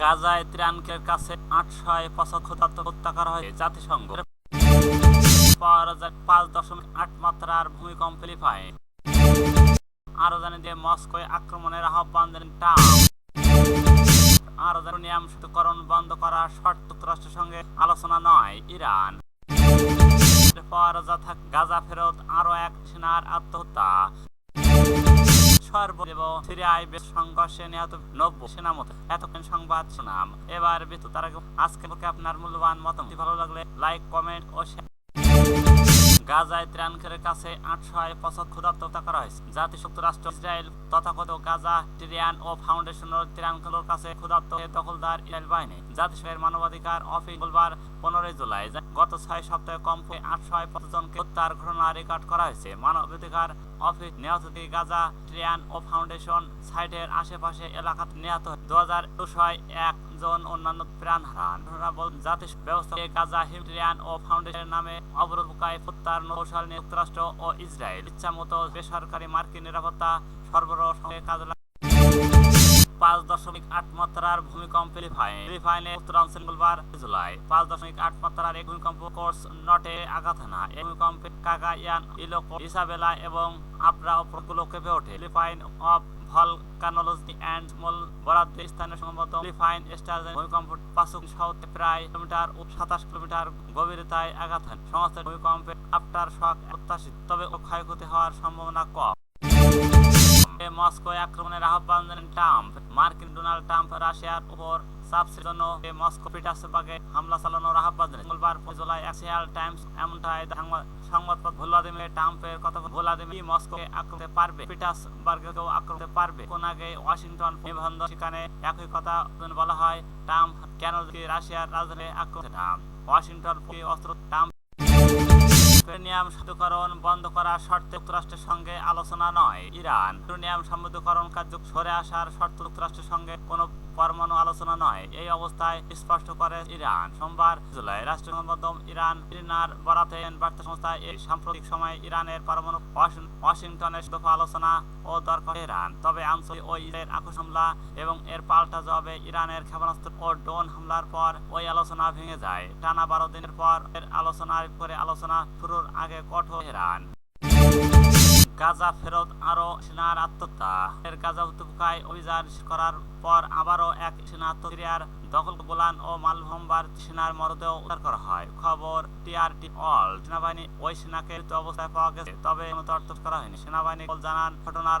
গাজায় ত্রাণকের কাছে আটশো পঁচাত্তর হত্যা করা হয় জাতিসংঘ। পাঁচ দশমিক আট মাত্রার ভূমিকম্প ফিলিপাইন আরও জানেন যে মস্কোয় আক্রমণের আহ্বান দেন ট্রাম্প। আরও জানেন বন্ধ করার শর্ত যুক্তরাষ্ট্রের সঙ্গে আলোচনা নয়, ইরান। পর গাজা ফেরত আরও এক সেনার আত্মহত্যা। সর্বদেব ফিরে আইবে সংঘর্ষে নিহত নব্য সেনা মতো এতক্ষণ সংবাদ শোনা এবার বিদ্যুৎ তার আজকে আপনার মূল্যবান মতামত। ভালো লাগলে লাইক কমেন্ট ও গাজায় ত্রাণকের কাছে আটশো পঁচাত্তর ক্ষুধার্ততা করা হয়েছে। জাতিসংঘ, রাষ্ট্র ইসরায়েল তথাকথিত গাজা টিরিয়ান ও ফাউন্ডেশনের ত্রাণকের কাছে ক্ষুধার্ত দখলদার ইসরায়েল বাহিনী। জাতিসংঘের মানবাধিকার অফিস বুধবার পনেরোই জুলাই গত ছয় সপ্তাহে কমপক্ষে আটশো পঁচিশ হত্যার ঘটনা রেকর্ড করা হয়েছে। মানবাধিকার অফিস নিহত গাজা ট্রিয়ান ও ফাউন্ডেশন সাইটের আশেপাশে এলাকাতে নিহত দু হাজার দুশো এক জন অন্যান্য প্রাণ হারান ঘটনা বল জাতিস ব্যবস্থা গাজা হিমট্রিয়ান ও ফাউন্ডেশনের নামে অবরোধকায় হত্যার নিয়ে যুক্তরাষ্ট্র ও ইসরায়েল ইচ্ছা মতো বেসরকারি মার্কিন নিরাপত্তা সরবরাহ কাজ পাঁচ দশমিক আট মাত্রার ভূমিকম্প ফিলিপাইন। ফিলিপাইনে উত্তরাঞ্চল মঙ্গলবার জুলাই পাঁচ দশমিক আট মাত্রার এক ভূমিকম্প কোর্স নটে আঘাত হানা। এই ভূমিকম্পে ইসাবেলা এবং আপরা উপকূল কেঁপে ওঠে। ফিলিপাইন অফ ভলকানোলজি অ্যান্ড স্মল বরাদ্দ স্থানীয় সম্ভবত স্টার ভূমিকম্প পাঁচশো সাউথ প্রায় কিলোমিটার ও সাতাশ কিলোমিটার গভীরতায় আঘাত হান। সংস্থার ভূমিকম্পে আফটার শক প্রত্যাশিত, তবে ক্ষয়ক্ষতি হওয়ার সম্ভাবনা কম। এ মস্কোয় আক্রমণের আহ্বান জানান ট্রাম্প। মার্কিন ডোনাল্ড ট্রাম্প রাশিয়ার উপর চাপসের জন্য মস্কো পিটার্সবার্গে হামলা চালানোর আহ্বান জুলাই এশিয়াল টাইমস এমনটাই সংবাদপত্র ভ্লাদিমির ট্রাম্পের কথা ভ্লাদিমির মস্কোকে আক্রমণ পারবে। পিটার্সবার্গকেও আক্রমণ করতে পারবে। কোন আগে ওয়াশিংটন নিবন্ধ সেখানে একই কথা বলা হয়, ট্রাম্প কেন রাশিয়ার রাজধানী আক্রমণ ওয়াশিংটন অস্ত্র ট্রাম্প ইউরেনিয়াম বন্ধ করার শর্তে যুক্তরাষ্ট্রের সঙ্গে আলোচনা নয়। ইরান ইউরেনিয়াম কার্য সরে আসার যুক্তরাষ্ট্রের সঙ্গে কোনো পরমাণু আলোচনা নয়। এই অবস্থায় স্পষ্ট করে ইরান, সোমবার জুলাই ইরান বরাতে বার্তা সংস্থা এই সাম্প্রতিক সময়ে ইরানের ওয়াশিংটনের দফা আলোচনা ও দরকার ইরান। তবে আঞ্চলিক ও ইসরায়েল আকুশ হামলা এবং এর পাল্টা জবাবে ইরানের ক্ষেপণাস্ত্র ও ড্রোন হামলার পর ওই আলোচনা ভেঙে যায়। টানা বারো দিনের পর এর আলোচনার করে আলোচনা শুরুর আগে কঠোর ইরান। গাজা ফেরত আরও সেনার আত্মহত্যা। এর গাজা উপত্যকায় অভিযান করার পর আবারও এক সেনা আত্মক্রিয়ার দখল গোলান ও মালভম্বার সেনার মরদেহ উদ্ধার করা হয়। খবর টিআরটি অল। সেনাবাহিনী ওই সেনাকে অবস্থায় পাওয়া গেছে, তবে কোনো তথ্য করা হয়নি। সেনাবাহিনী জানান, ঘটনার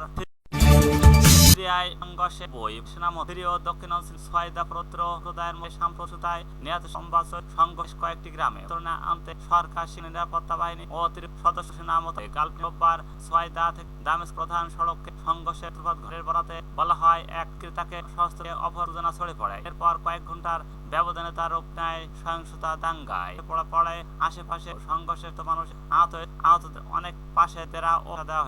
সিরিয়ায় সংঘর্ষে বই। সেনামন্ত্রী ও দক্ষিণাঞ্চল ছয়দা প্রত্র প্রদায়ের মধ্যে সাম্প্রতিকতায় নিহত সংবাদ সংঘর্ষ কয়েকটি গ্রামে। তুলনা আনতে সরকার সেনা নিরাপত্তা বাহিনী ও অতিরিক্ত সদস্য সেনা মতে কাল রোববার ছয়দা থেকে প্রধান সড়কে সংঘর্ষের প্রভাব ঘরের বরাতে বলা হয়, এক ক্রেতাকে সহস্রে অপরজনা ছড়ে পড়ে। এরপর কয়েক ঘণ্টার ব্যবধানে তার রূপ নেয় সহিংসতা দাঙ্গায়। পড়া পড়ে আশেপাশে সংঘর্ষে তো মানুষ আহত আহতদের অনেক পাশে তেরা ও দেওয়া।